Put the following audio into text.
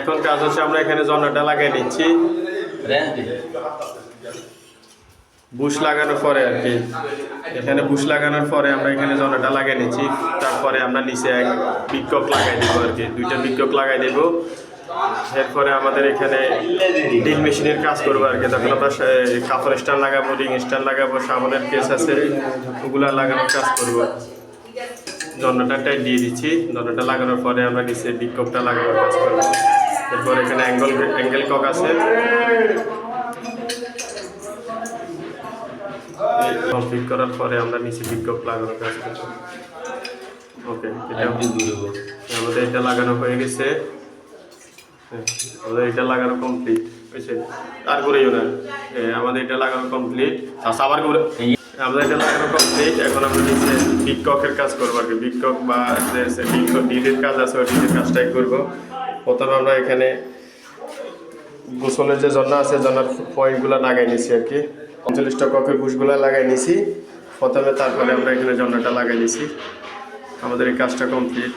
এখন কাজ হচ্ছে আমরা এখানে জন্নাটা লাগিয়ে নিচ্ছি বুশ লাগানোর পরে আর কি। এখানে বুশ লাগানোর পরে আমরা এখানে জন্নাটা লাগিয়ে নিচ্ছি। তারপরে আমরা নিচে এক বিক্ষোভ লাগাই দেবো আর কি। দুইটা বিক্ষোভ লাগাই দেবো। এরপরে আমাদের এখানে ড্রিল মেশিনের কাজ করব আর কি। তখন আমরা কাপড় স্ট্যান্ড লাগাবো রিং স্ট্যান্ড লাগাবো সাবানের কেস আছে ওগুলা লাগানোর কাজ করব। জন্নাটা টাইট দিয়ে দিচ্ছি। জন্নাটা লাগানোর পরে আমরা নিচে বিক্ষোভটা লাগানোর কাজ করব। এরপর এখানে অ্যাঙ্গেল অ্যাঙ্গেল কক আছে। কমপ্লিট করার পরে আমরা নিচে বিক্ষোভ লাগানোর কাজ করব। ওকে এটা আমাদের এটা লাগানো হয়ে গেছে। আমাদের এটা লাগানো কমপ্লিট হয়েছে আর করেও না। আমাদের এটা লাগানো কমপ্লিট আবার করে আমাদের এটা লাগানো কমপ্লিট এখন আমরা নিচে বিক্ষকের কাজ করব আর কি। বিক্ষক বা যে বিক্ষক ডিলের কাজ আছে, ওই ডিলের কাজটাই করব। প্রথমে আমরা এখানে গোসলের যে জন্না আছে জন্নার পয়েন্টগুলো লাগাই নিছি আর কি। পঞ্চল্লিশটা ককের বুশগুলো লাগাই নিছি। প্রথমে তারপরে আমরা এখানে জন্নাটা লাগাই নিছি। আমাদের এই কাজটা কমপ্লিট